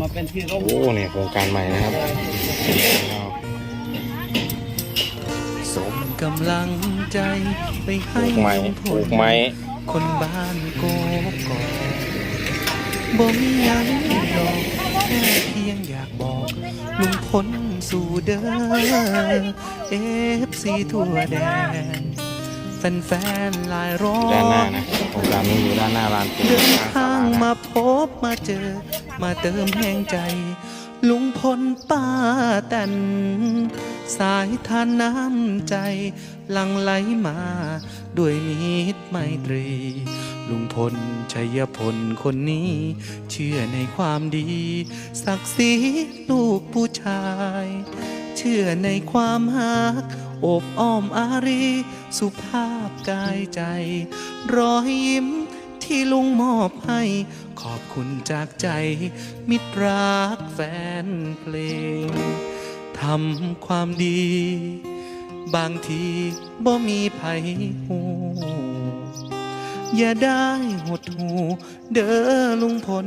มาเป็นที่ร่มโอ้เนี่ยโครงการใหม่นะครับส่งกำลังใจไปปให้ลูกไม้ลุงพปลูลกไม้คนบ้านโกกอกบ่มีหยังดอกแค่เพียงอยากบอกลุงพลสู่เด้อเอฟซีทั่วแดน แฟนๆหลายร้อด้านหน้ายนะโครงการนี้อยู่ด้านหน้าลานปูนเดินข้างศาทางลามานะพบมาเจอ มาเติมแห่งใจ ลุงพลป้าแตนสายทานน้ำใจ หลังไหลมา ด้วยมิตรไมตรี ลุงพลชัยพลคนนี้ เชื่อในความดี ศักดิ์ศรีลูกผู้ชาย เชื่อในความหัก อบอ้อมอารี สุภาพกายใจ รอยยิ้มที่ลุงมอบให้ ขอบคุณจากใจ มิตรรักแฟนเพลงทำความดี บางทีบ่มีไผหูอย่าได้หดหู เด้อลุงพล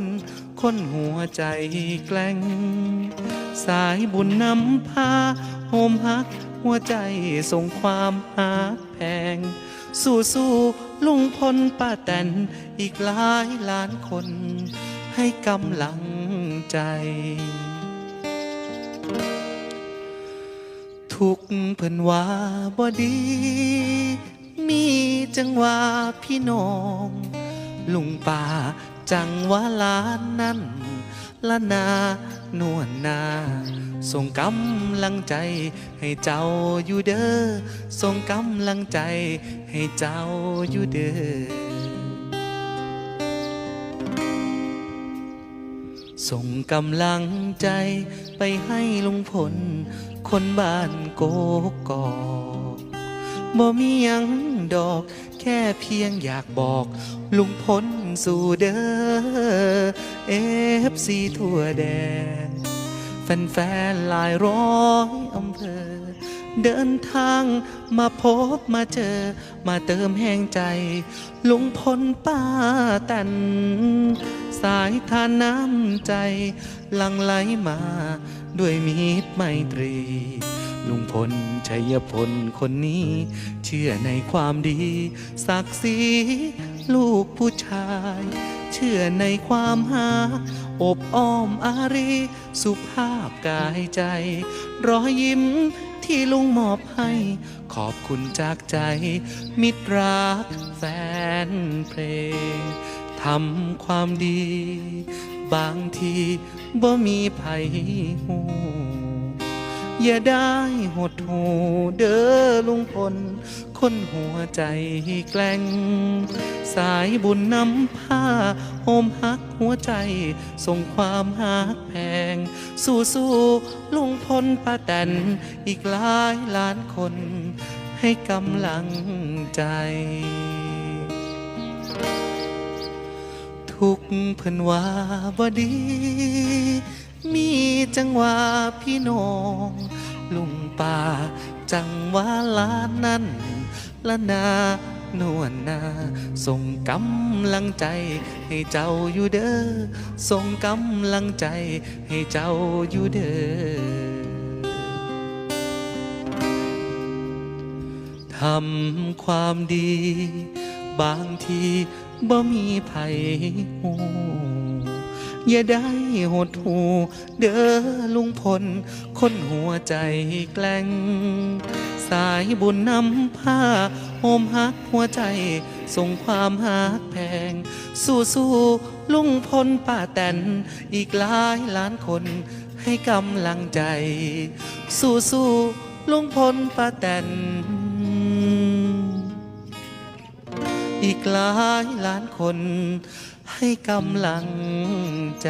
คนหัวใจแกล้ง สายบุญนำพาโฮมฮัก หัวใจส่งความหักแพง สู้สู้ลุงพลป้าแตนอีกหลายล้านคน ให้กำลังใจ ทุกเพิ่นว่าบ่ดี มีจังว่าพี่น้อง ลุงป่าจังว่าล้านนั้น ละนานวลนา ส่งกำลังใจให้เจ้าอยู่เด้อ ส่งกำลังใจให้เจ้าอยู่เด้อส่งกำลังใจไปให้ลุงพล คนบ้านโกกอกบ่มียังดอก แค่เพียงอยากบอก ลุงพล สู่เด้อเอฟซีทั่วแดน แฟนๆหลายร้อยอำเภอ เดินทางมาพบมาเจอ มาเติมแห่งใจ ลุงพลป้าแตนสายทานน้ำใจ หลังไหลมาด้วยมิตรไมตรี ลุงพลชัยพลคนนี้ เชื่อในความดีศักดิ์ศรีลูกผู้ชาย เชื่อในความหา อบอ้อมอารี สุภาพกายใจ รอยยิ้มที่ลุงมอบให้ ขอบคุณจากใจ มิตรรักแฟนเพลงทำความดี บางทีบ่มีไผหู อย่าได้หดหูเด้อลุงพล คนหัวใจแกล้ง สายบุญนำผ้าโฮมฮักหัวใจ ส่งความฮักแพง สู้สู้ลุงพลป้าแตนอีกหลายล้านคน ให้กำลังใจทุกเพิ่นว่าบ่ดี มีจังหว่าพี่น้อง ลุงป่า จังหว่าลานนั้นละนานวลนา ส่งกำลังใจให้เจ้าอยู่เด้อ ส่งกำลังใจให้เจ้าอยู่เด้อทำความดี บางทีบ่มีไผหู อย่าได้หดหู เด้อลุงพล คนหัวใจแกล้ง สายบุญนำผ้าโฮมฮักหัวใจ ส่งความฮักแพง สู้สู้ลุงพลป้าแตน อีกหลายล้านคนให้กำลังใจ สู้สู้ลุงพลป้าแตน อีกหลายล้านคนให้กำลังใจ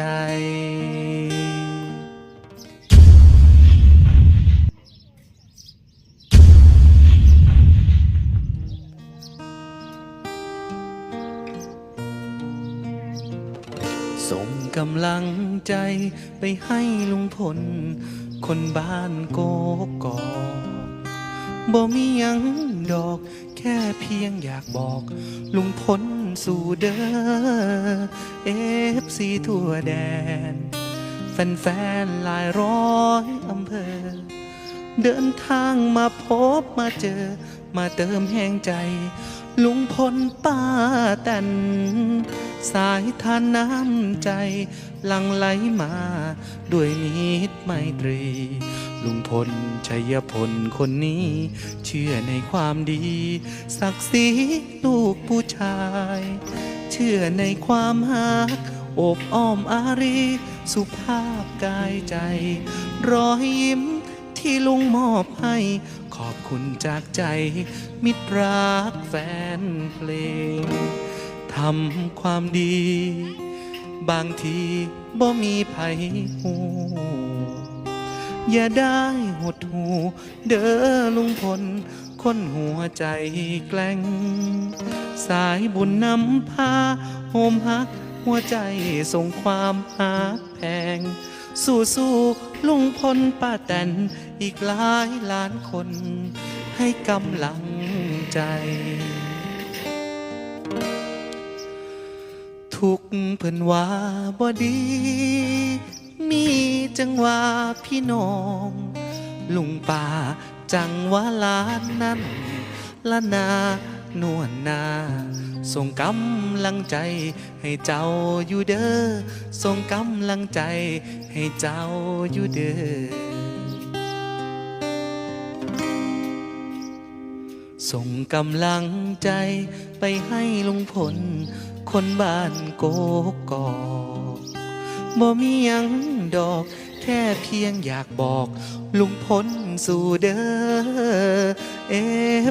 ส่งกำลังใจไปให้ลุงพล คนบ้านโกกอก บ่มียังดอก แค่เพียงอยากบอก ลุงพลสู่เด้อเอฟซีทั่วแดน แฟนๆหลายร้อยอำเภอ เดินทางมาพบมาเจอ มาเติมแห่งใจ ลุงพลป้าแตนสายทานน้ำใจหลังไหลมา ด้วยมิตรไมตรี ลุงพลชัยพลคนนี้ เชื่อในความดี ศักดิ์ศรีลูกผู้ชาย เชื่อในความหักอบอ้อมอารี สุภาพกายใจ รอยยิ้มที่ลุงมอบให้ ขอบคุณจากใจ มิตรรักแฟนเพลงทำความดี บางทีบ่มีไผหู อย่าได้หดหู เด้อลุงพล คนหัวใจแกล้ง สายบุญนำพาโฮมฮัก หัวใจส่งความหักแพง สู้สู้ลุงพลป้าแตน อีกหลายล้านคน ให้กำลังใจทุกเพิ่นว่าบ่ดี มีจังหว่าพี่น้อง ลุงป่าจังหว่าลานนั้นละนานวลนา ส่งกำลังใจให้เจ้าอยู่เด้อ ส่งกำลังใจให้เจ้าอยู่เด้อส่งกำลังใจไปให้ลุงพล คนบ้านโกกอกบ่มียัง ดอก แค่เพียงอยากบอก ลุงพลสู่เด้อเอ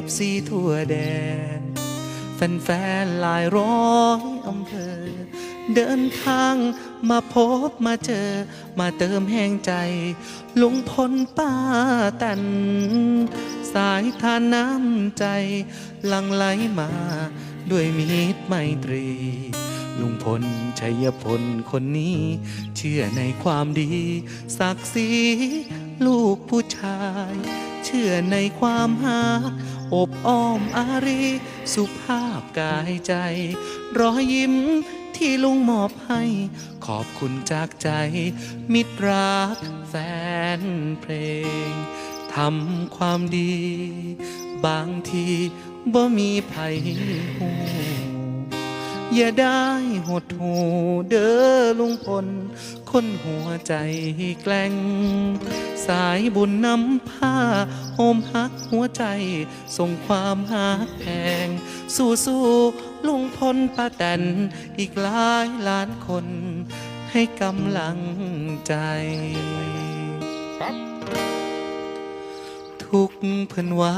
ฟซีทั่วแดน แฟนๆหลายร้อยอำเภอ เดินทางมาพบมาเจอ มาเติมแห่งใจ ลุงพลป้าตัน สายทานน้ำใจ หลังไหลมา ด้วยมิตรไมตรี ลุงพลชัยพลคนนี้ เชื่อในความดีศักดิ์ศรีลูกผู้ชาย เชื่อในความหักอบอ้อมอารี สุภาพกายใจ รอยยิ้มที่ลุงมอบให้ ขอบคุณจากใจ มิตรรักแฟนเพลงทำความดี บางทีบ่มีไผหู อย่าได้หดหูเด้อลุงพล คนหัวใจแกล้ง สายบุญนำผ้าโฮมฮักหัวใจ ส่งความหักแพง สู้สู้ลุงพลป้าแตนอีกหลายล้านคน ให้กำลังใจทุกเพิ่นว่า